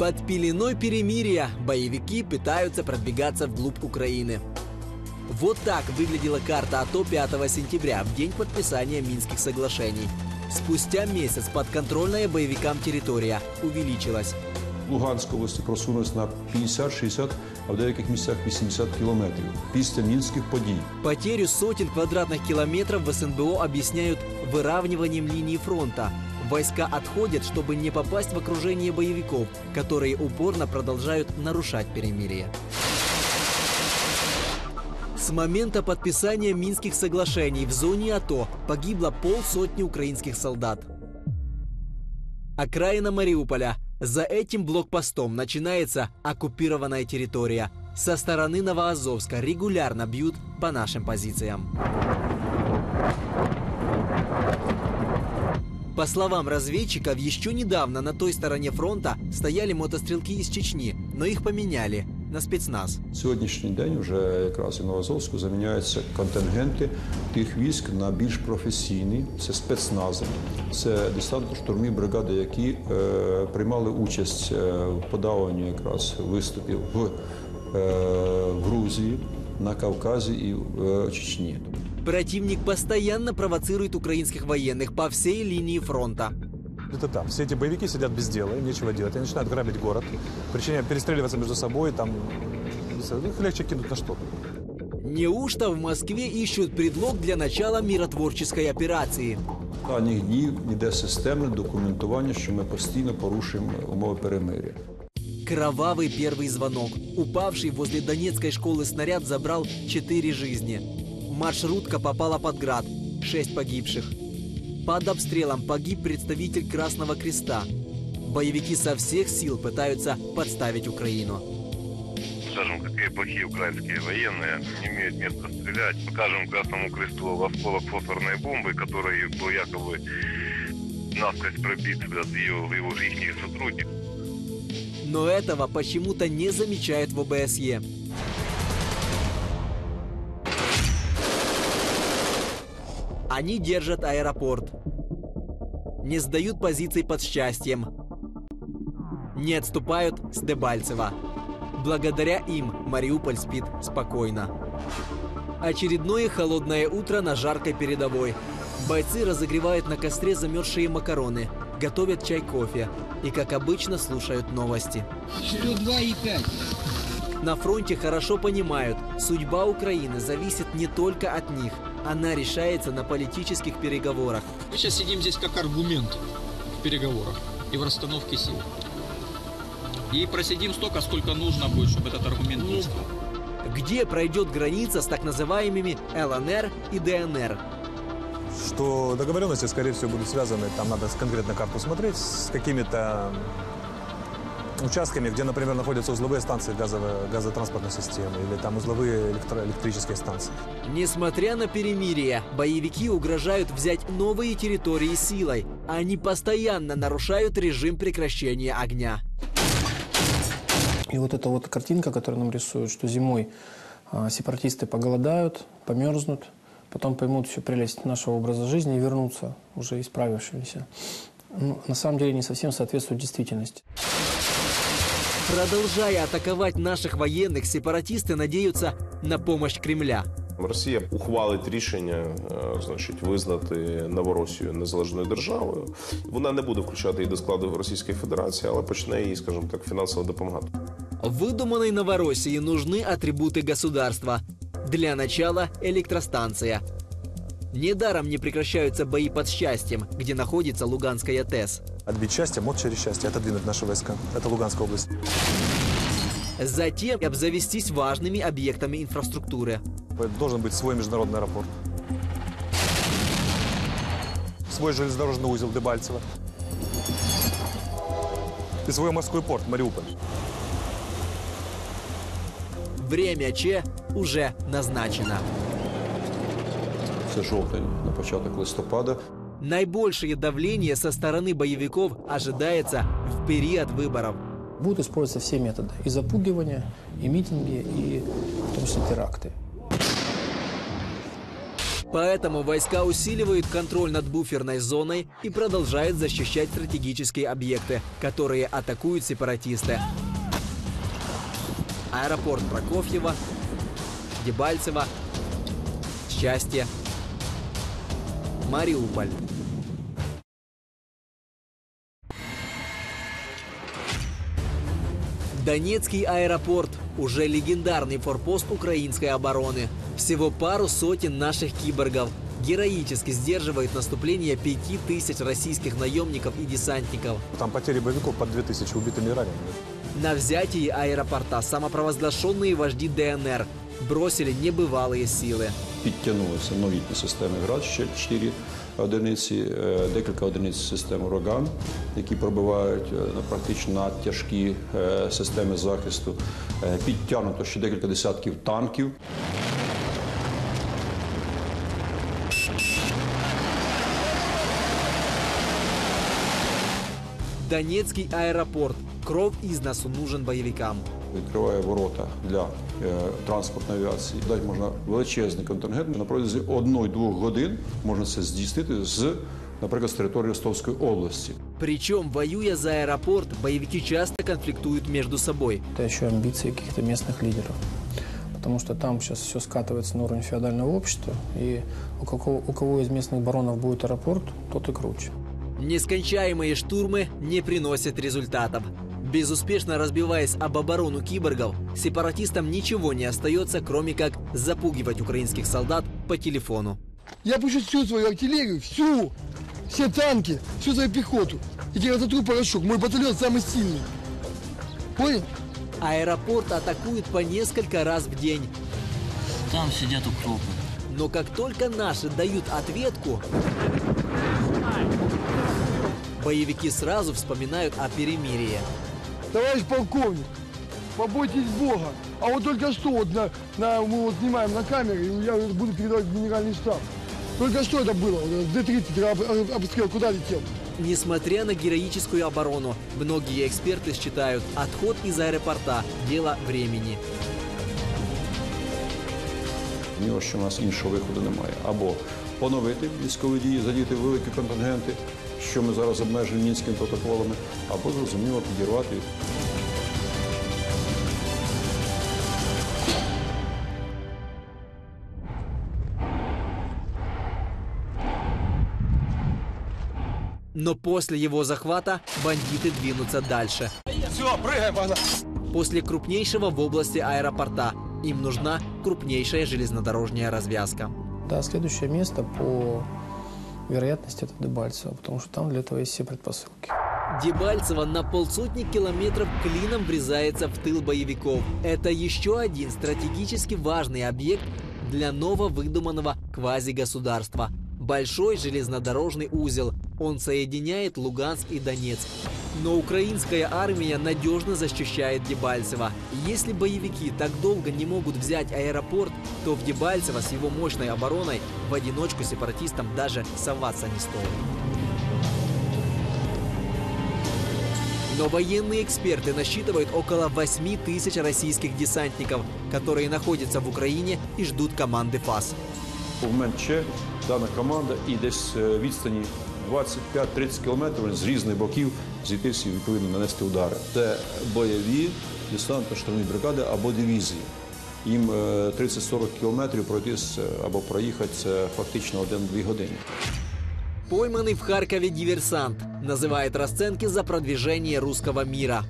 Под пеленой перемирия боевики пытаются продвигаться вглубь Украины. Вот так выглядела карта АТО 5 сентября, в день подписания Минских соглашений. Спустя месяц подконтрольная боевикам территория увеличилась. Луганська області просунулась на 50-60, а в деяких місцях 80 кілометрів після мінських подій. Потерю сотен квадратных километров в СНБО объясняют выравниванием линии фронта. Войска отходят, чтобы не попасть в окружение боевиков, которые упорно продолжают нарушать перемирие. С момента подписания Минских соглашений в зоне АТО погибло полсотни украинских солдат. Окраина Мариуполя. За этим блокпостом начинается оккупированная территория. Со стороны Новоазовска регулярно бьют по нашим позициям. По словам разведчиков, еще недавно на той стороне фронта стояли мотострелки из Чечни, но их поменяли на спецназ. Сьогоднішній день вже якраз і Новозовську заміняються контингенти тих військ на більш професійні. Це спецнази, це десантно-штурмі бригади, які е, приймали участь е, в подаванні якраз виступів в, е, в Грузії, на Кавказі і в е, Чечні. Противник постоянно провоцирует украинских военных по всей линии фронта. Это да, все эти боевики сидят без дела, им нечего делать. Они начинают грабить город, причиняют перестреливаться между собой, там их легче кинуть на что-то. Неужто в Москве ищут предлог для начала миротворческой операции? Останніх днів йде системне документування, що ми постійно порушуємо умови перемир'я. Кровавый первый звонок. Упавший возле Донецкой школы снаряд забрал четыре жизни. Маршрутка попала под град. Шесть погибших. Под обстрелом погиб представитель Красного Креста. Боевики со всех сил пытаются подставить Украину. скажем, какие плохие украинские военные не имеют места стрелять. Покажем Красному Кресту в осколок фосфорной бомбы, который был якобы насквозь пробит от его, его их сотрудников. Но этого почему-то не замечают в ОБСЕ. Они держат аэропорт. Не сдают позиций под счастьем. Не отступают с Дебальцева. Благодаря им Мариуполь спит спокойно. Очередное холодное утро на жаркой передовой. Бойцы разогревают на костре замерзшие макароны, готовят чай-кофе и, как обычно, слушают новости. Еще 2,5. На фронте хорошо понимают, судьба Украины зависит не только от них. Она решается на политических переговорах. Мы сейчас сидим здесь как аргумент в переговорах и в расстановке сил. И просидим столько, сколько нужно будет, чтобы этот аргумент действовал. Где пройдет граница с так называемыми ЛНР и ДНР? Что договоренности, скорее всего, будут связаны, там надо конкретно карту смотреть, с какими-то участками, где, например, находятся узловые станции газовой, газотранспортной системы или там узловые электро- электрические станции. Несмотря на перемирие, боевики угрожают взять новые территории силой. Они постоянно нарушают режим прекращения огня. И вот эта вот картинка, которую нам рисуют, что зимой а, сепаратисты поголодают, померзнут, потом поймут всю прелесть нашего образа жизни и вернутся уже исправившимися. Ну, на самом деле не совсем соответствует действительности. Продолжая атаковать наших военных, сепаратисты надеются на помощь Кремля. Росія ухвалить рішення, е, значить, визнати Новоросію незалежною державою. Вона не буде включати її до складу Російської Федерації, але почне їй, скажімо так, фінансово допомагати. Выдуманной Новороссии нужны атрибуты государства. Для начала электростанция. Недаром не прекращаются бои под счастьем, где находится Луганская ТЭС. Отбить счастье, мод через счастье, отодвинуть наши войска. Это Луганская область. Затем обзавестись важными объектами инфраструктуры. Должен быть свой международный аэропорт. Свой железнодорожный узел Дебальцево. И свой морской порт Мариуполь. Время Ч уже назначено. Це жовтень на початок листопада. Наибольшее давление со стороны боевиков ожидается в период выборов. Будут использоваться все методы. И запугивания, и митинги, и в том числе теракты. Поэтому войска усиливают контроль над буферной зоной и продолжают защищать стратегические объекты, которые атакуют сепаратисты. Аэропорт Прокофьева, Дебальцево, Счастье, Мариуполь. Донецкий аэропорт – уже легендарный форпост украинской обороны. Всего пару сотен наших киборгов героически сдерживает наступление пяти тысяч российских наемников и десантников. Там потери боевиков под 2000 убитыми и ранеными. На взятии аэропорта самопровозглашенные вожди ДНР бросили небывалые силы. Підтягнулися новітні системи ГРАД, ще 4 одиниці, е, декілька одиниць систем «Роган», які пробивають е, практично на тяжкі е, системи захисту. Підтягнуто ще декілька десятків танків. Донецкий аэропорт. Кров из носу нужен боевикам. Відкриває ворота для е, транспортної авіації. Дати можна величезний контингент. На протязі одної-двох годин можна це здійснити з, наприклад, з території Ростовської області. Причем, воюя за аэропорт, боевики часто конфликтуют между собой. Это еще амбиции каких-то местных лидеров. Потому что там сейчас все скатывается на уровень феодального общества, и у кого, у кого из местных баронов будет аэропорт, тот и круче. Нескончаемые штурмы не приносят результатов. Безуспешно разбиваясь об оборону киборгов, сепаратистам ничего не остается, кроме как запугивать украинских солдат по телефону. Я пущу всю свою артиллерию, всю, все танки, всю свою пехоту. И тебе разотру порошок. Мой батальон самый сильный. Понял? Аэропорт атакуют по несколько раз в день. Там сидят укропы. Но как только наши дают ответку, боевики сразу вспоминают о перемирии. Товарищ полковник, побойтесь Бога. А вот только что вот на, на- мы вот снимаем на камеры, и я буду передавать в генеральный штаб. Только что это было? Вот этот Д-30 об- об- обстрел куда летел? Несмотря на героическую оборону, многие эксперты считают отход из аэропорта – дело времени. В нього ще у нас іншого виходу немає. Або поновити військові дії, задіяти великі контингенти, що ми зараз обмежені мінськими протоколами, або зрозуміло підірвати Но после его захвата бандиты двинутся дальше. Все, прыгаем, погнали. После крупнейшего в области аэропорта им нужна крупнейшая железнодорожная развязка. Да, следующее место по вероятности это Дебальцево, потому что там для этого есть все предпосылки. Дебальцево на полсотни километров клином врезается в тыл боевиков. Это еще один стратегически важный объект для нововыдуманного квазигосударства. Большой железнодорожный узел. Он соединяет Луганск и Донецк. Но украинская армия надежно защищает Дебальцево. И Если боевики так долго не могут взять аэропорт, то в Дебальцево с его мощной обороной в одиночку сепаратистам даже соваться не стоит. Но военные эксперты насчитывают около 8 тысяч российских десантников, которые находятся в Украине и ждут команды ФАС. В момент Че дана команда і десь е, відстані 25-30 кілометрів з різних боків зійтися і відповідно нанести удари. Це бойові десантно-штурмові бригади або дивізії. Їм е, 30-40 кілометрів пройти з- або проїхати це фактично 1-2 години. Пойманный в Харькове диверсант называет расценки за продвижение русского мира.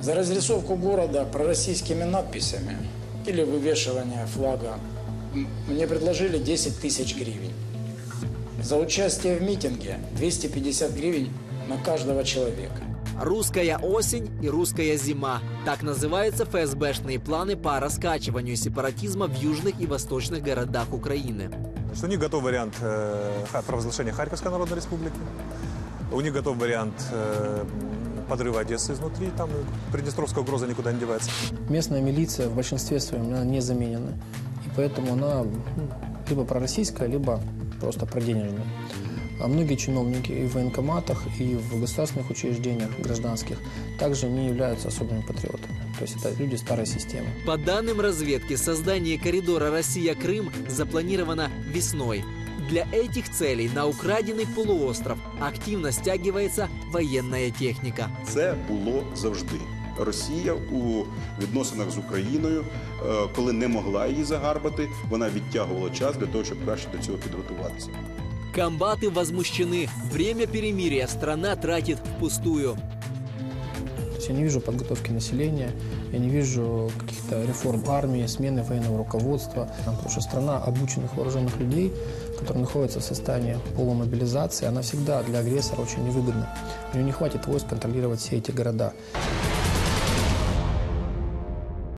За разрисовку города пророссийскими надписями или вывешивание флага м- мне предложили 10 тысяч гривен. За участие в митинге 250 гривен на каждого человека. Русская осень и русская зима. Так называются ФСБшные планы по раскачиванию сепаратизма в южных и восточных городах Украины. У них готов вариант э, провозглашения Харьковской Народной Республики. У них готов вариант э, подрыва Одессы изнутри. Там Приднестровская угроза никуда не девается. Местная милиция в большинстве своем она не заменена. И поэтому она ну, либо пророссийская, либо просто проденежная. А многие чиновники и в военкоматах, и в государственных учреждениях гражданских также не являются особыми патриотами. То есть это люди старой системы. По данным разведки, создание коридора Россия-Крым запланировано весной. Для этих целей на украденный полуостров активно стягивается военная техника. Це було завжди. Росія у відносинах з Україною, е, коли не могла її загарбати, вона відтягувала час для того, щоб краще до цього підготуватися. Комбаты возмущены. Время перемирия страна тратит впустую. То есть я не вижу подготовки населения, я не вижу каких-то реформ армии, смены военного руководства. Потому что страна обученных вооруженных людей, которые находятся в состоянии полумобилизации, она всегда для агрессора очень невыгодна. У нее не хватит войск контролировать все эти города.